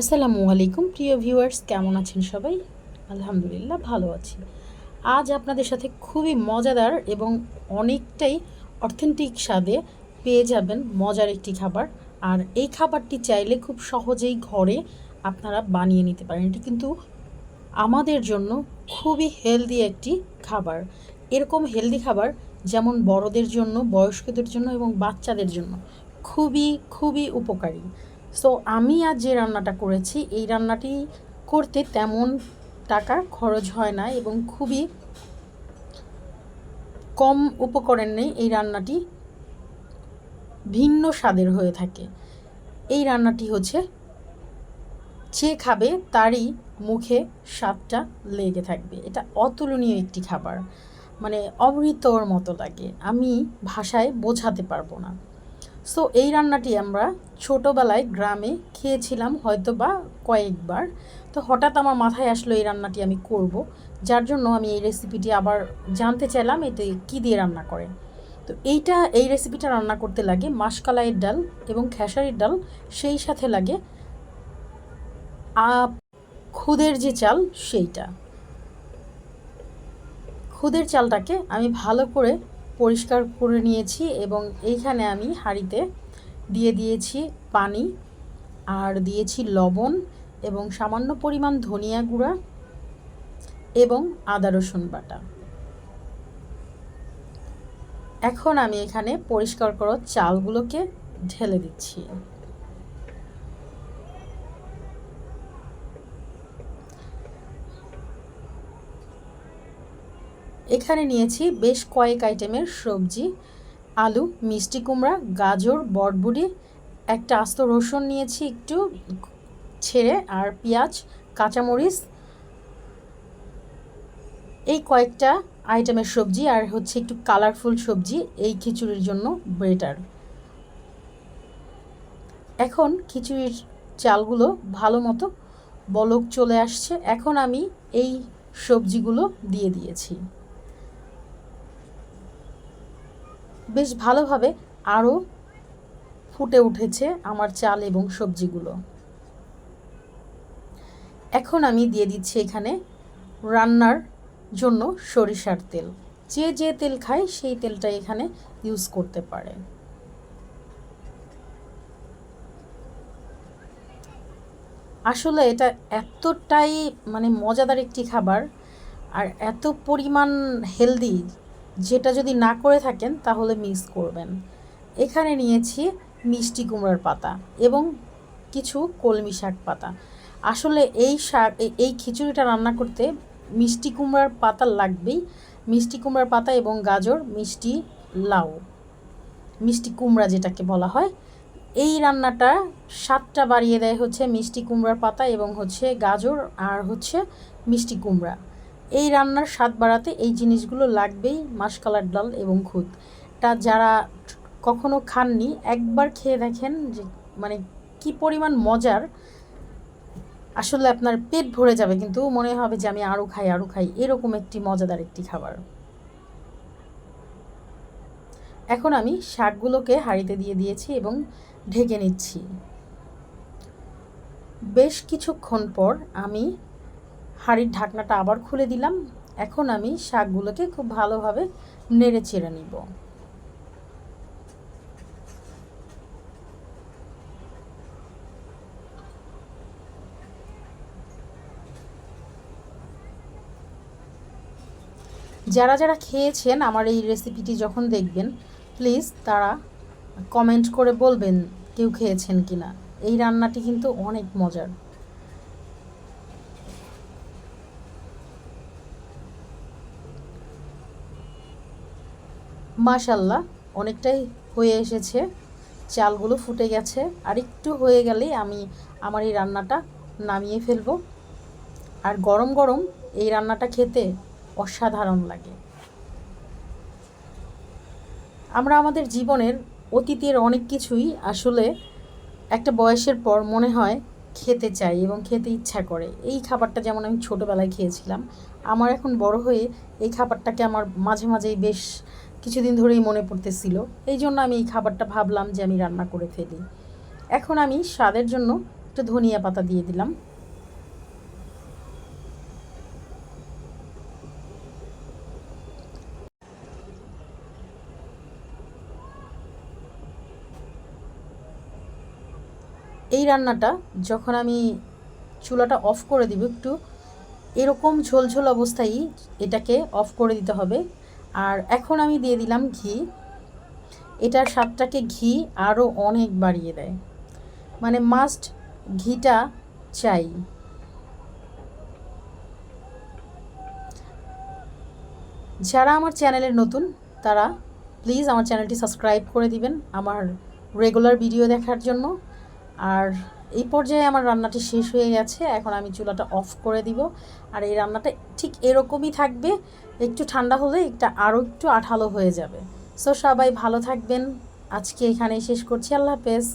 আসসালামু আলাইকুম, প্রিয় ভিউয়ার্স, কেমন আছেন সবাই? আলহামদুলিল্লাহ ভালো আছি। আজ আপনাদের সাথে খুবই মজাদার এবং অনেকটাই অথেন্টিক স্বাদে পেয়ে যাবেন মজার একটি খাবার। আর এই খাবারটি চাইলে খুব সহজেই ঘরে আপনারা বানিয়ে নিতে পারেন। এটি কিন্তু আমাদের জন্য খুবই হেলদি একটি খাবার। এরকম হেলদি খাবার যেমন বড়দের জন্য, বয়স্কদের জন্য এবং বাচ্চাদের জন্য খুবই খুবই উপকারী। সো আমি আজ যে রান্নাটা করেছি, এই রান্নাটি করতে তেমন টাকা খরচ হয় না এবং খুবই কম উপকরণ এই রান্নাটি। ভিন্ন স্বাদের হয়ে থাকে। এই রান্নাটি হচ্ছে, যে খাবে তারই মুখে স্বাদটা লেগে থাকবে। এটা অতুলনীয় একটি খাবার। মানে অমৃতর মতো লাগে। আমি ভাষায় বোঝাতে পারব না। সো এই রান্নাটি আমরা ছোটোবেলায় গ্রামে খেয়েছিলাম হয়তো বা কয়েকবার। তো হঠাৎ আমার মাথায় আসলো এই রান্নাটি আমি করব। যার জন্য আমি এই রেসিপিটি আবার জানতে চাইলাম এতে কী দিয়ে রান্না করে। তো এইটা, এই রেসিপিটা রান্না করতে লাগে মাসকালাইয়ের ডাল এবং খেসারির ডাল, সেই সাথে লাগে খুদের যে চাল, সেইটা। খুদের চালটাকে আমি ভালো করে পরিষ্কার করে নিয়েছি এবং এইখানে আমি হাঁড়িতে দিয়ে দিয়েছি পানি আর দিয়েছি লবণ এবং সামান্য পরিমাণ ধনিয়া গুঁড়া এবং আদা রসুন বাটা। এখন আমি এখানে পরিষ্কার করা চালগুলোকে ঢেলে দিচ্ছি। এখানে নিয়েছি বেশ কয়েক আইটেমের সবজি, আলু, মিষ্টি কুমড়া, গাজর বটবুড়ি একটা আস্ত রসুন নিয়েছি একটু ছেড়ে, আর পেঁয়াজ, কাঁচামরিচ। এই কয়েকটা আইটেমের সবজি, আর হচ্ছে একটু কালারফুল সবজি, এই খিচুড়ির জন্য বেটার। এখন খিচুড়ির চালগুলো ভালো মতো বলক চলে আসছে। এখন আমি এই সবজিগুলো দিয়ে দিয়েছি। বেশ ভালোভাবে আরও ফুটে উঠেছে আমার চাল এবং সবজিগুলো। এখন আমি দিয়ে দিচ্ছি এখানে রান্নার জন্য সরিষার তেল। যে যে তেল খায় সেই তেলটা এখানে ইউজ করতে পারে। আসলে এটা এতটাই মানে মজাদার একটি খাবার আর এত পরিমাণ হেলদি যেটা যদি না করে থাকেন, তাহলে মিস করবেন। এখানে নিয়েছি মিষ্টি কুমড়ার পাতা এবং কিছু কলমি শাক পাতা। আসলে এই শাক এই খিচুড়িটা রান্না করতে মিষ্টি কুমড়ার পাতা লাগবেই। মিষ্টি কুমড়ার পাতা এবং গাজর, মিষ্টি লাউ, মিষ্টি কুমড়া যেটাকে বলা হয়। এই রান্নাটা স্বাদটা বাড়িয়ে দেয় হচ্ছে মিষ্টি কুমড়ার পাতা এবং হচ্ছে গাজর আর হচ্ছে মিষ্টি কুমড়া। এই রান্নার স্বাদ বাড়াতে এই জিনিসগুলো লাগবেই মাসকালার ডাল এবং খুদ। তা যারা কখনো খাননি, একবার খেয়ে দেখেন যে মানে কি পরিমাণ মজার। আসলে আপনার পেট ভরে যাবে, কিন্তু মনে হবে যে আমি আরও খাই আরও খাই। এরকম একটি মজাদার একটি খাবার। এখন আমি শাকগুলোকে হাঁড়িতে দিয়ে দিয়েছি এবং ঢেকে নিচ্ছি। বেশ কিছুক্ষণ পর আমি হাঁড়ির ঢাকনাটা আবার খুলে দিলাম। এখন আমি শাকগুলোকে খুব ভালোভাবে নেড়ে চেড়ে নিব। যারা যারা খেয়েছেন আমার এই রেসিপিটি যখন দেখবেন, প্লিজ তারা কমেন্ট করে বলবেন কেউ খেয়েছেন কি না এই রান্নাটি কিন্তু অনেক মজার। মাশাল্লাহ অনেকটাই হয়ে এসেছে। চালগুলো ফুটে গেছে। আর একটু হয়ে গেলেই আমি আমার এই রান্নাটা নামিয়ে ফেলব। আর গরম গরম এই রান্নাটা খেতে অসাধারণ লাগে। আমরা আমাদের জীবনের অতীতের অনেক কিছুই আসলে একটা বয়সের পর মনে হয় খেতে চাই এবং খেতে ইচ্ছা করে। এই খাবারটা যেমন আমি ছোটোবেলায় খেয়েছিলাম, আমার এখন বড় হয়ে এই খাবারটাকে আমার মাঝে মাঝেই বেশ কিছুদিন ধরেই মনে পড়তেছিল। এই জন্য আমি এই খাবারটা ভাবলাম যে আমি রান্না করে ফেলি। এখন আমি স্বাদের জন্য একটু ধনিয়া পাতা দিয়ে দিলাম। এই রান্নাটা যখন আমি চুলাটা অফ করে দিব একটু, এরকম ঝোলঝোল অবস্থায় এটাকে অফ করে দিতে হবে। আর এখন আমি দিয়ে দিলাম ঘি। এটার স্বাদটাকে ঘি আরও অনেক বাড়িয়ে দেয়। মানে মাস্ট ঘিটা চাই। যারা আমার চ্যানেলের নতুন, তারা প্লিজ আমার চ্যানেলটি সাবস্ক্রাইব করে দিবেন আমার রেগুলার ভিডিও দেখার জন্য। আর এই পর্যায়ে আমার রান্নাটি শেষ হয়ে গেছে। এখন আমি চুলাটা অফ করে দিব। আর এই রান্নাটা ঠিক এরকমই থাকবে। একটু ঠান্ডা হলে একটা আরও একটু আঠালো হয়ে যাবে। সো সবাই ভালো থাকবেন। আজকে এখানেই শেষ করছি। আল্লাহ হাফেজ।